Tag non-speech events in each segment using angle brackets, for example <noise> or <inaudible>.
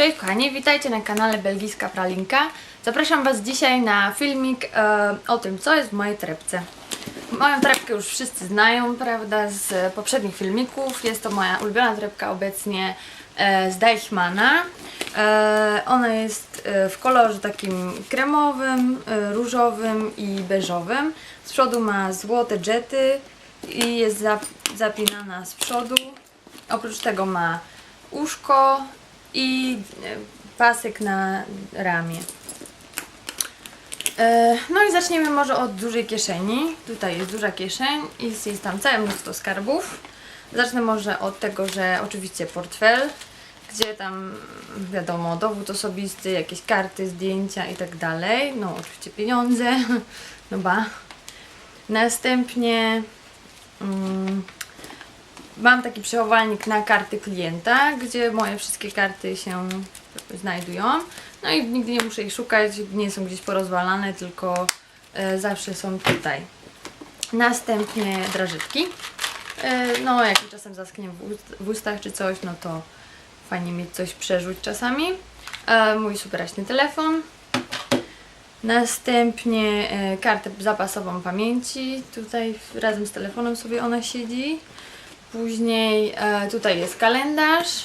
Cześć kochani, witajcie na kanale Belgijska Pralinka. Zapraszam Was dzisiaj na filmik e, o tym, co jest w mojej torebce. Moją torebkę już wszyscy znają, prawda, z poprzednich filmików. Jest to moja ulubiona torebka obecnie e, z Deichmana. E, ona jest e, w kolorze takim kremowym, e, różowym i beżowym. Z przodu ma złote jety i jest zap- zapinana z przodu. Oprócz tego ma uszko i e, pasek na ramię. E, No i zaczniemy może od dużej kieszeni. Tutaj jest duża kieszeń i jest tam całe mnóstwo skarbów. Zacznę może od tego, że oczywiście portfel, gdzie tam wiadomo, dowód osobisty, jakieś karty, zdjęcia i tak dalej. No oczywiście pieniądze, <laughs> no ba. Następnie mm, mam taki przechowalnik na karty klienta, gdzie moje wszystkie karty się znajdują. No i nigdy nie muszę ich szukać, nie są gdzieś porozwalane, tylko e, zawsze są tutaj. Następnie drażyczki. E, no, jak czasem zasknie w, ust, w ustach czy coś, no to fajnie mieć coś przerzuć czasami. E, mój superaśny telefon. Następnie kartę zapasową pamięci. Tutaj razem z telefonem sobie ona siedzi. Później e, tutaj jest kalendarz.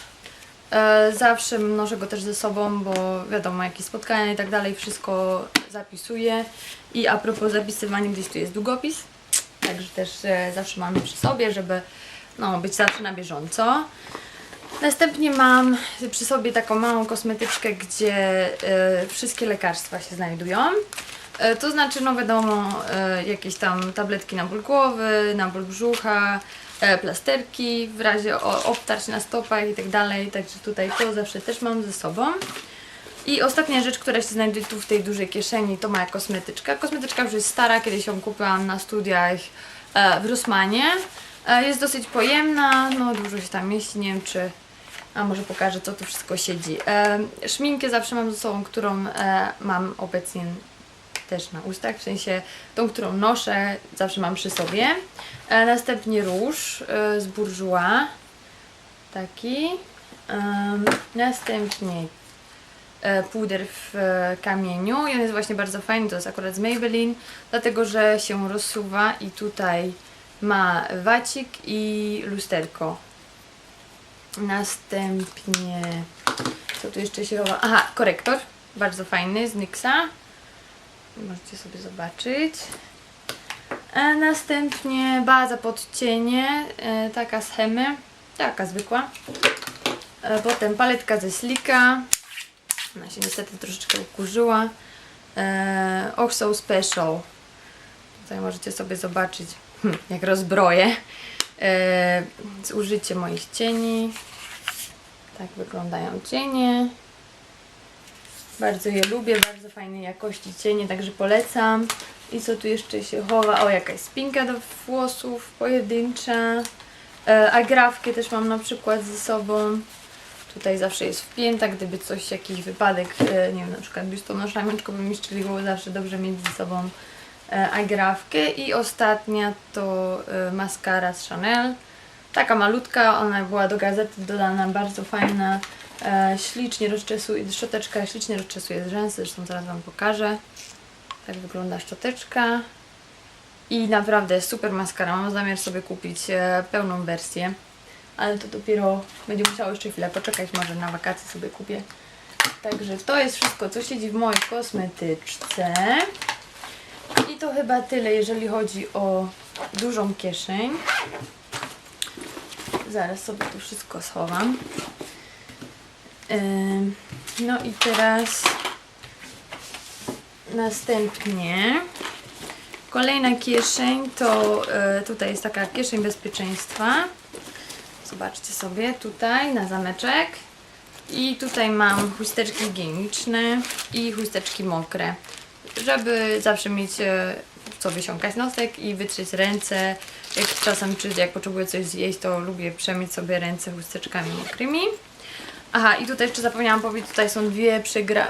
E, zawsze noszę go też ze sobą, bo wiadomo, jakieś spotkania i tak dalej, wszystko zapisuję. I a propos zapisywania, gdzieś tu jest długopis. Także też e, zawsze mam przy sobie, żeby no, być zawsze na bieżąco. Następnie mam przy sobie taką małą kosmetyczkę, gdzie wszystkie lekarstwa się znajdują. To znaczy, no wiadomo, jakieś tam tabletki na ból głowy, na ból brzucha, plasterki w razie obtarć na stopach i tak dalej. Także tutaj to zawsze też mam ze sobą. I ostatnia rzecz, która się znajduje tu w tej dużej kieszeni, to moja kosmetyczka. Kosmetyczka już jest stara, kiedyś ją kupiłam na studiach e, w Rossmanie. E, jest dosyć pojemna, no dużo się tam mieści, nie wiem czy... A może pokażę, co tu wszystko siedzi. E, szminkę zawsze mam ze sobą, którą mam obecnie też na ustach, w sensie tą, którą noszę, zawsze mam przy sobie. E, następnie róż e, z Bourjois, taki. Następnie e, puder w kamieniu i on jest właśnie bardzo fajny, to jest akurat z Maybelline, dlatego że się rozsuwa i tutaj ma wacik i lusterko. Następnie, co tu jeszcze się chowa? Aha, korektor, bardzo fajny z NYXa. Możecie sobie zobaczyć. A następnie baza pod cienie, e, taka z Hemy, taka zwykła. E, potem paletka ze Slika. Ona się niestety troszeczkę ukurzyła. E, So Special. Tutaj możecie sobie zobaczyć, hm, jak rozbroję. E, zużycie moich cieni. Tak wyglądają cienie. Bardzo je lubię, bardzo fajnej jakości cienie, także polecam. I co tu jeszcze się chowa? O, jakaś spinka do włosów, pojedyncza. E, agrafkę też mam na przykład ze sobą. Tutaj zawsze jest wpięta, gdyby coś, jakiś wypadek, e, nie wiem, na przykład biustonosz ramienczko by mi szczeliło, zawsze dobrze mieć ze sobą e, agrafkę. I ostatnia to e, maskara z Chanel. Taka malutka, ona była do gazety dodana, bardzo fajna. E, ślicznie rozczesuje, szczoteczka ślicznie rozczesuje rzęsy, zresztą zaraz Wam pokażę. Tak wygląda szczoteczka. I naprawdę super maskara. Mam zamiar sobie kupić e, pełną wersję. Ale to dopiero będzie musiało jeszcze chwilę poczekać. Może na wakacje sobie kupię. Także to jest wszystko, co siedzi w mojej kosmetyczce. I to chyba tyle, jeżeli chodzi o dużą kieszeń. Zaraz sobie tu wszystko schowam. No i teraz następnie kolejna kieszeń to e, tutaj jest taka kieszeń bezpieczeństwa. Zobaczcie sobie tutaj na zameczek. I tutaj mam chusteczki higieniczne i chusteczki mokre, żeby zawsze mieć e, co wysiąkać nosek i wytrzeć ręce. Jak czasem, czy jak potrzebuję coś zjeść, to lubię przemyć sobie ręce chusteczkami mokrymi. Aha, i tutaj jeszcze zapomniałam powiedzieć, tutaj są dwie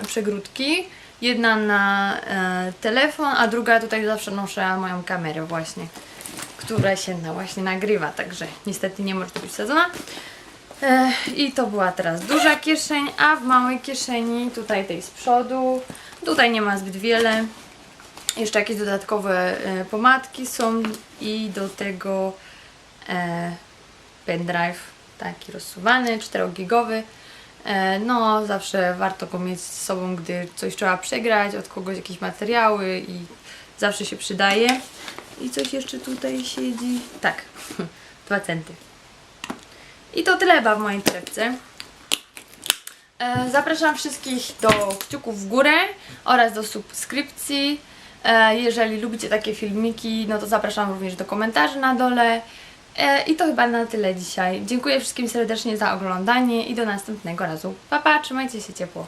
przegródki. Jedna na e, telefon, a druga tutaj zawsze noszę moją kamerę właśnie, która się na, właśnie nagrywa, także niestety nie może być wsadzona. E, I to była teraz duża kieszeń, a w małej kieszeni, tutaj tej z przodu, tutaj nie ma zbyt wiele. Jeszcze jakieś dodatkowe e, pomadki są i do tego e, pendrive taki rozsuwany, 4-gigowy. E, no, zawsze warto go mieć z sobą, gdy coś trzeba przegrać, od kogoś jakieś materiały i zawsze się przydaje. I coś jeszcze tutaj siedzi. Tak, <laughs> 2 centy. I to tyle w mojej torebce. E, Zapraszam wszystkich do kciuków w górę oraz do subskrypcji. E, Jeżeli lubicie takie filmiki, no to zapraszam również do komentarzy na dole. E, I to chyba na tyle dzisiaj. Dziękuję wszystkim serdecznie za oglądanie i do następnego razu. Pa, pa, trzymajcie się ciepło.